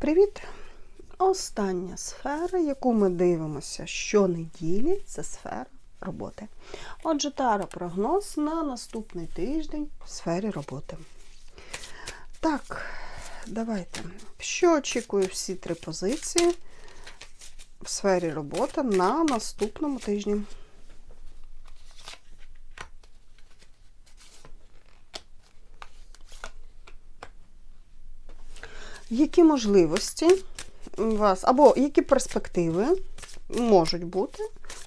Привіт! Остання сфера, яку ми дивимося щонеділі, це сфера роботи. Отже, тара прогноз на наступний тиждень в сфері роботи. Так, давайте. Що очікую всі три позиції в сфері роботи на наступному тижні? Які можливості у вас, або які перспективи можуть бути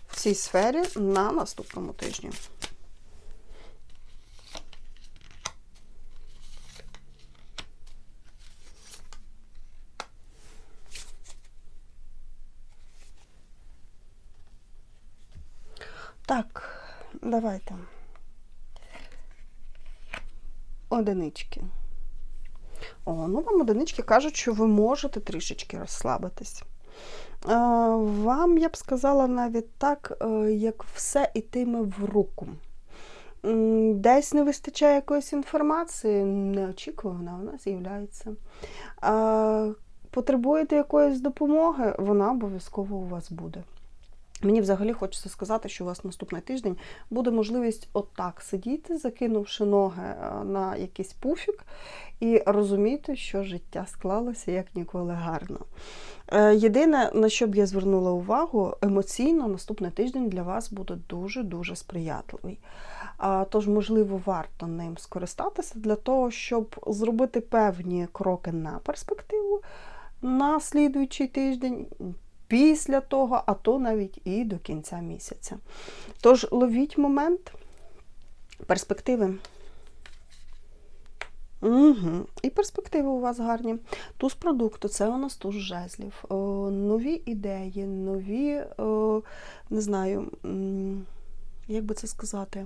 в цій сфері на наступному тижні? Так, давайте. Одинички. О, ну вам одинички кажуть, що ви можете трішечки розслабитись. Е, Вам, я б сказала, навіть так, е, як все йтиме в руку. Десь не вистачає якоїсь інформації, неочікувана, вона з'являється. Е, Потребуєте якоїсь допомоги, вона обов'язково у вас буде. Мені взагалі хочеться сказати, що у вас наступний тиждень буде можливість отак сидіти, закинувши ноги е, на якийсь пуфік, і розуміти, що життя склалося як ніколи гарно. Е, Єдине, на що б я звернула увагу, емоційно наступний тиждень для вас буде дуже-дуже сприятливий. Тож, можливо, варто ним скористатися для того, щоб зробити певні кроки на перспективу на слідуючий тиждень. Після того, а то навіть і до кінця місяця. Тож ловіть момент, перспективи. Угу. І перспективи у вас гарні. Туз продукту це у нас туз жезлів. О, нові ідеї, нові, о, не знаю, як би це сказати,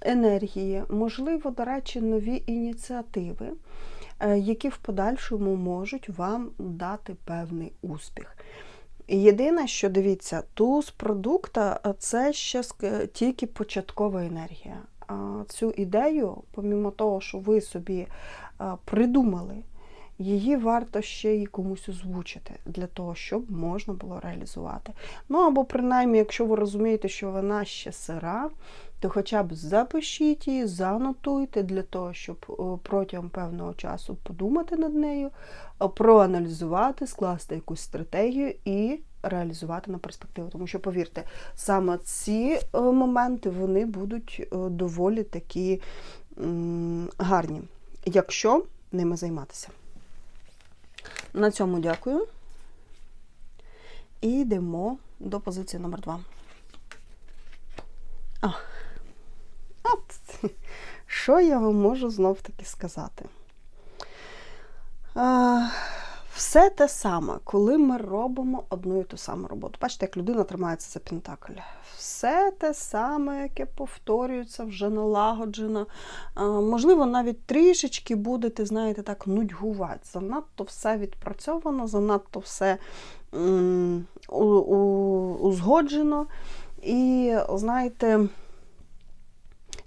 енергії, можливо, до речі, нові ініціативи, е, які в подальшому можуть вам дати певний успіх. Єдине, що дивіться, туз продукта е, це ще ск- тільки початкова енергія. Цю ідею, помімо того, що ви собі е, придумали, її варто ще й комусь озвучити для того, щоб можна було реалізувати. Ну або принаймні, якщо ви розумієте, що вона ще сира, то хоча б запишіть її, занотуйте для того, щоб протягом певного часу подумати над нею, проаналізувати, скласти якусь стратегію і реалізувати на перспективу. Тому що, повірте, саме ці е, моменти вони будуть е, доволі такі гарні, якщо ними займатися. На цьому дякую. І йдемо до позиції номер 2. А, от, що я вам можу знов таки сказати? А, все те саме, коли ми робимо одну і ту саму роботу. Бачите, як людина тримається за пентакль. Все те саме, яке повторюється, вже налагоджено. Можливо, навіть трішечки будете, знаєте, так, нудьгувати. Занадто все відпрацьовано, занадто все узгоджено. І, знаєте,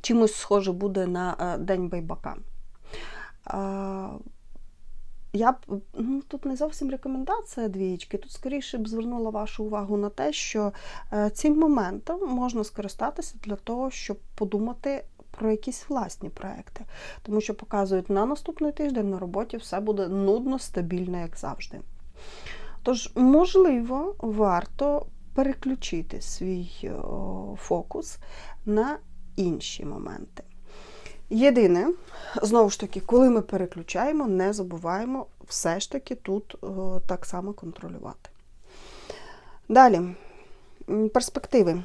чимось схоже буде на е, День байбака. Я б ну, тут не зовсім рекомендація двієчки, тут скоріше б звернула вашу увагу на те, що е, цим моментом можна скористатися для того, щоб подумати про якісь власні проекти. Тому що показують на наступний тиждень на роботі все буде нудно, стабільно, як завжди. Тож, можливо, варто переключити свій о, фокус на інші моменти. Єдине, знову ж таки, коли ми переключаємо, не забуваємо все ж таки тут о, так само контролювати. Далі, перспективи.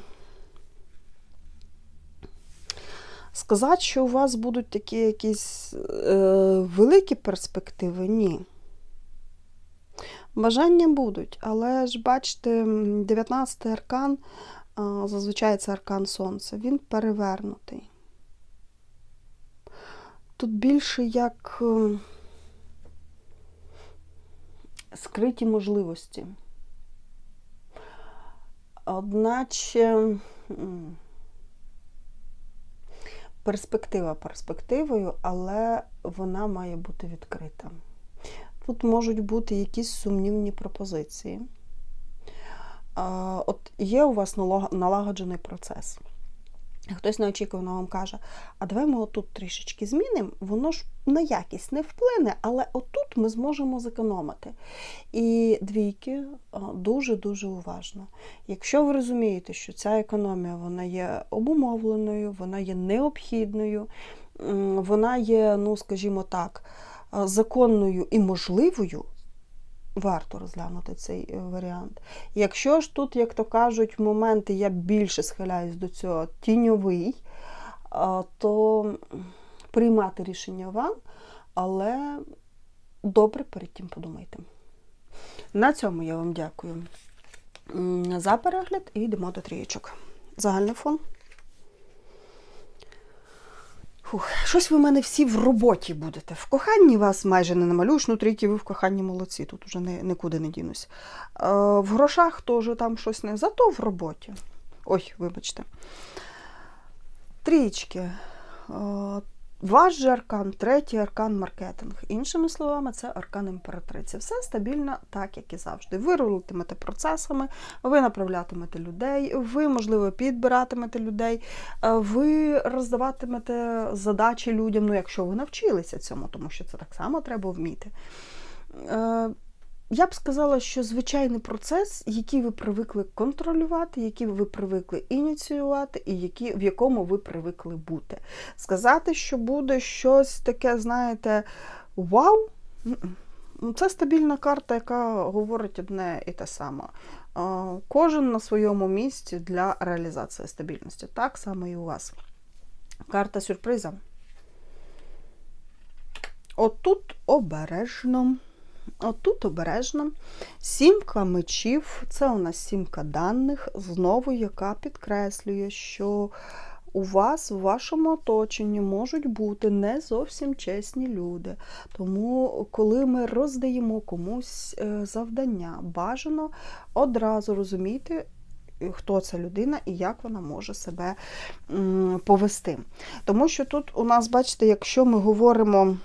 Сказати, що у вас будуть такі якісь е, великі перспективи, ні. Бажання будуть, але ж бачите, 19-й аркан, зазвичай це аркан Сонця, він перевернутий. Тут більше як е, скриті можливості. Одначе перспектива перспективою, але вона має бути відкрита. тут можуть бути якісь сумнівні пропозиції. От є у вас налагоджений процес. Хтось неочікувано вам каже, а давай ми отут трішечки змінимо, воно ж на якість не вплине, але отут ми зможемо зекономити. І двійки дуже-дуже уважно. Якщо ви розумієте, що ця економія вона є обумовленою, вона є необхідною, вона є, ну скажімо так, законною і можливою, варто розглянути цей е, варіант. Якщо ж тут, як то кажуть, моменти я більше схиляюсь до цього тіньовий, то приймати рішення вам, але добре перед тим подумайте. На цьому я вам дякую за перегляд і йдемо до трієчок. Загальний фон. Фух, щось ви в мене всі в роботі будете. В коханні вас майже не намалюєш, ну трійки ви в коханні молодці, тут уже не, нікуди не дінусь. Е, в грошах теж там щось не, зато в роботі. Ой, вибачте. Трічки. Е, ваш же аркан, третій аркан маркетинг. Іншими словами, це аркан імператриці. Все стабільно, так як і завжди. Ви рулитимете процесами, ви направлятимете людей, ви, можливо, підбиратимете людей, е, ви роздаватимете задачі людям, ну, якщо ви навчилися цьому, тому що це так само треба вміти. Я б сказала, що звичайний процес, який ви привикли контролювати, який ви привикли ініціювати, і які, в якому ви привикли бути. Сказати, що буде щось таке, знаєте, вау. Ну, Це стабільна карта, яка говорить одне і те саме. Кожен на своєму місці для реалізації стабільності. Так само і у вас. Карта сюрприза. Отут обережно. Отут обережно. Сімка мечів, це у нас сімка даних, знову яка підкреслює, що у вас, в вашому оточенні можуть бути не зовсім чесні люди. Тому, коли ми роздаємо комусь е, завдання, бажано одразу розуміти, хто ця людина і як вона може себе повести. Тому що тут у нас, бачите, якщо ми говоримо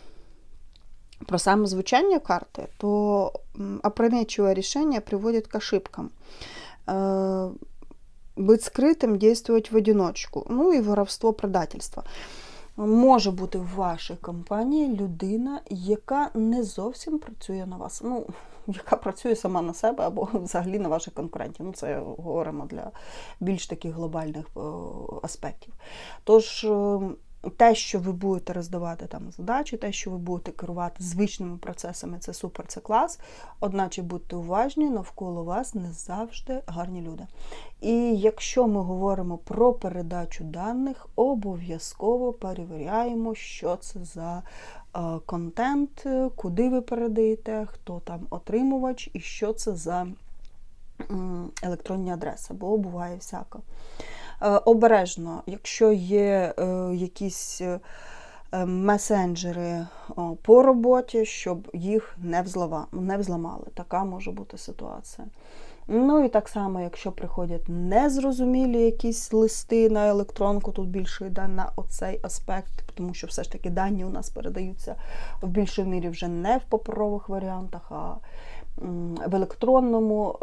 про саме звучание карты, то м, опрометчивое решение приводит к ошибкам. Э, Быть скрытым, действовать в одиночку. Ну і воровство, предательство. Може бути в вашій компанії людина, яка не зовсім працює на вас. Ну, яка працює сама на себе або взагалі на ваших конкурентів. Ну, це говоримо для більш таких глобальних е, аспектів. Тож, е, те, що ви будете роздавати там задачі, те, що ви будете керувати звичними процесами, це супер, це клас. Одначе будьте уважні, навколо вас не завжди гарні люди. І якщо ми говоримо про передачу даних, обов'язково перевіряємо, що це за е, контент, куди ви передаєте, хто там отримувач і що це за електронні адреси, бо буває всяко. Е, Обережно, якщо є е, якісь е, е, месенджери по роботі, щоб їх не, взламали. Така може бути ситуація. Ну і так само, якщо приходять незрозумілі якісь листи на електронку, тут більше йде на оцей аспект, тому що все ж таки дані у нас передаються в більшій мірі вже не в паперових варіантах, а в електронному.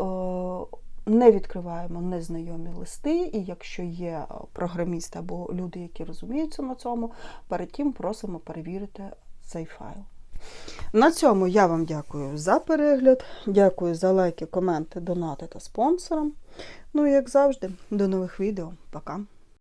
Не відкриваємо незнайомі листи, і якщо є е, програмісти або люди, які розуміються на цьому, перед тим просимо перевірити цей файл. На цьому я вам дякую за перегляд. Дякую за лайки, коменти, донати та спонсорам. Ну і як завжди, до нових відео. Пока!